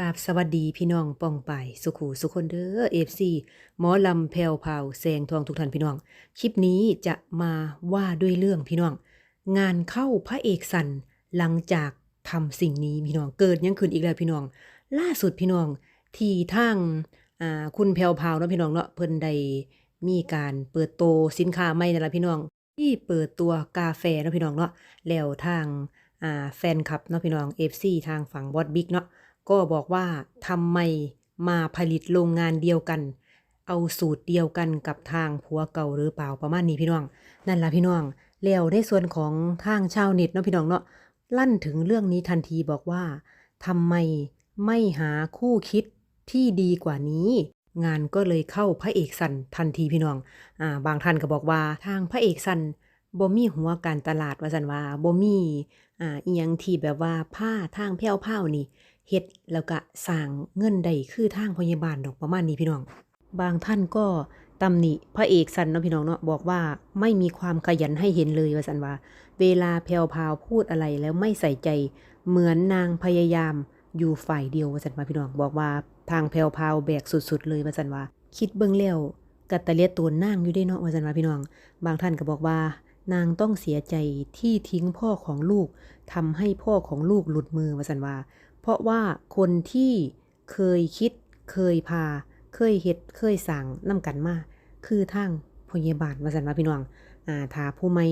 กราบสวัสดีพี่น้องป้องไปสุขูสุคนเด้อเอฟซีหมอลำแพวพราวแสงทองทุกท่านพี่น้อง คลิปนี้จะมาว่าด้วยเรื่องพี่น้อง งานเข้าพระเอกสันหลังจากทำสิ่งนี้พี่น้องเกิดยังขึ้นอีกแล้วพี่น้อง ล่าสุดพี่น้องที่ทางคุณแพวพราวเนาะพี่น้องเนาะเพิ่นได้มีการเปิดโตวสินค้าใหม่นั่นละพี่น้อง ที่เปิดตัวกาแฟเนาะพี่น้องเนาะแล้วทางแฟนคลับเนาะพี่น้อง FC ทางฝั่งบอสบิ๊กเนาะ ก็บอกว่าทำไมมาผลิตโรงงานเดียวกัน เอาสูตรเดียวกันกับทางผัวเก่าหรือเปล่าประมาณนี้พี่น้อง นั่นละพี่น้องแล้วในส่วนของทางชาวเน็ตเนาะพี่น้องเนาะลั่นถึงเรื่องนี้ทันทีบอกว่าทำไมไม่หาคู่คิดที่ดีกว่านี้ งานก็เลยเข้าพระเอกสันทันทีพี่น้องอ่าบางท่านก็บอกว่าทางพระเอกสันบ่มีหัวการตลาดว่าสันว่าบ่มีอ่าอียงที่แบบว่าผ้าทางแพ้วผ้านี่ เฮ็ดแล้วก็สร้างเงินได้คือทางพยาบาลดอกประมาณนี้พี่น้อง บางท่านก็ตำหนิพระเอกสันเนาะพี่น้องเนาะบอกว่าไม่มีความขยันให้เห็นเลยว่าสันว่า เวลาแพรวพราวพูดอะไรแล้วไม่ใส่ใจเหมือนนางพยายามอยู่ฝ่ายเดียวว่าสันว่าพี่น้องบอกว่าทางแพรวพราวแบกสุดๆเลยว่าสันว่า คิดเบิ่งแล้วกัตตะเลียตัวนางอยู่ได้เนาะว่าสันว่าพี่น้อง บางท่านก็บอกว่า นางต้องเสียใจที่ทิ้งพ่อของลูกทำให้พ่อของลูกหลุดมือว่าสันว่า เพราะว่าคนที่เคยคิด เคยพา เคยเฮ็ด เคยสั่งนำกันมา คือทางพยาบาลว่าซั่นว่าพี่น้อง อ่าถ้าผู้ใหม่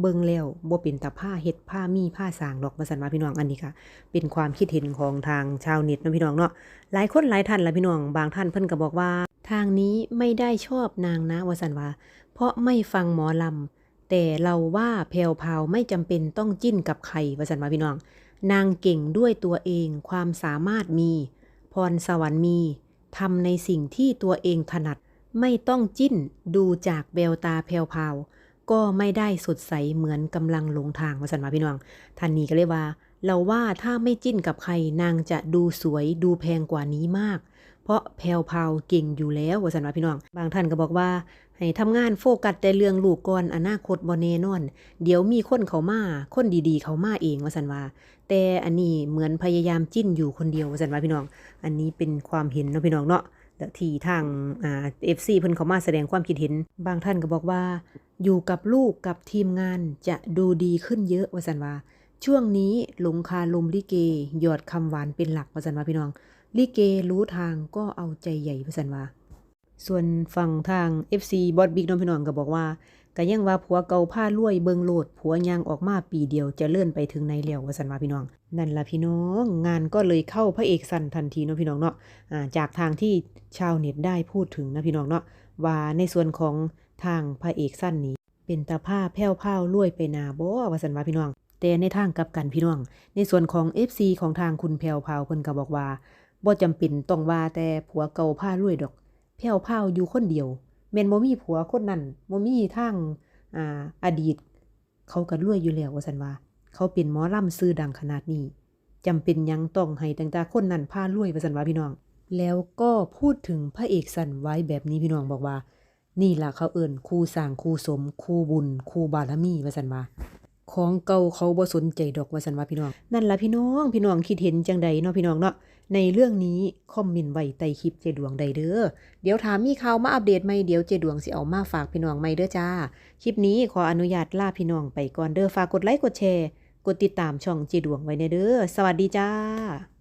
เบิ่งแล้วบ่เป็นตาผ้าเฮ็ดผ้ามีผ้าสางดอกวาซั่นว่าพี่น้องอันนี้ค่ะเป็นความคิดเห็นของทางชาวเน็ตนะพี่น้องเนาะหลายคนหลายท่านละพี่น้องบางท่านเพิ่นก็บอกว่า ทางนี้ไม่ได้ชอบนางนะว่าซั่นว่า เพราะไม่ฟังหมอลำแต่เราว่าแพวพราวไม่จำเป็นต้องจิ้นกับใครว่าซั่นว่าพี่น้อง นางเก่งด้วยตัวเองความสามารถมี พรสวรรค์มีทำในสิ่งที่ตัวเองถนัด ไม่ต้องจิ้นดูจากแววตาแพรวๆก็ไม่ได้สดใสเหมือนกำลังหลงทางว่าสันมาพี่น้องท่านนี้ก็เลยว่า เราว่าถ้าไม่จิ้นกับใครนางจะดูสวยดูแพงกว่านี้มาก เพราะแพรวพราวเก่งอยู่แล้วว่าสันว่าพี่น้อง บางท่านก็บอกว่า ให้ทำงานโฟกัสแต่เรื่องลูกก่อนอนาคตบ่แน่นอน เดี๋ยวมีคนเขามาคนดีๆ เขามาเองว่าสันว่า แต่อันนี้เหมือนพยายามจิ้นอยู่คนเดียวว่าสันว่าพี่น้อง อันนี้เป็นความเห็นเนาะพี่น้องเนาะแล้วที่ทางเอฟซีเพิ่นเขามาแสดงความคิดเห็น บางท่านก็บอกว่า อยู่กับลูกกับทีมงานจะดูดีขึ้นเยอะว่าสันว่า ช่วงนี้หลงคาลมลิเก หยอดคำหวานเป็นหลักว่าสันว่าพี่น้อง ลิเกรู้ทางก็เอาใจใหญ่ว่าสันว่า ส่วนฝั่งทาง FC บอสบิ๊กน้องพี่น้องก็บอกว่าก็ยังว่าผัวเก่าผ้ารวยเบิงโลดผัวยางออกมาปีเดียวจะเลื่อนไปถึงในแล้ววสันว่าพี่น้อง นั่นละพี่น้อง งานก็เลยเข้าพระเอกสันทันทีเนาะพี่น้องเนาะจากทางที่ชาวเน็ตได้พูดถึงนะพี่น้องเนาะว่าในส่วนของทางพระเอกสั้นนี้ เป็นตาผ้าแพ้วผ้ารวยไปนาบ่วสันว่าพี่น้อง แต่ในทางกลับกันพี่น้อง ในส่วนของ FC ของทางคุณแพวพาวเพิ่นก็บอกว่าบ่จำเป็นต้องว่าแต่ผัวเก่าผ้ารวยดอกแผ่วพาวอยู่คนเดียวแม่นบ่มีผัวคนนั้นบ่มีทางอ่าอดีต เขาก็รวยอยู่แล้วว่าซั่นว่า เขาเป็นหมอลำชื่อดังขนาดนี้จำเป็นยังต้องให้ตั้งต่คนนั้นพารวยว่าซั่นว่าพี่น้อง แล้วก็พูดถึงพระเอกสันไว้แบบนี้พี่น้องบอกว่านี่ล่ะเขาเอิ้นครูสร้างครูสมครูบุญครูบารมีว่าซั่นว่า ของเก่าเขาบ่สนใจดอกว่าสันว่าพี่น้อง นั่นล่ะพี่น้องพี่น้องคิดเห็นจังใดเนาะพี่น้องเนาะในเรื่องนี้คอมเมนต์ไว้ใต้คลิปเจดวงใดเด้อเดี๋ยวถามมีข่าวมาอัปเดตไหมเดี๋ยวเจดวงสิเอามาฝากพี่น้องไหม่เด้อจ้า คลิปนี้ขออนุญาตลาพี่น้องไปก่อนเด้อฝากกดไลค์กดแชร์ กดติดตามช่องเจดวงไว้ในเด้อสวัสดีจ้า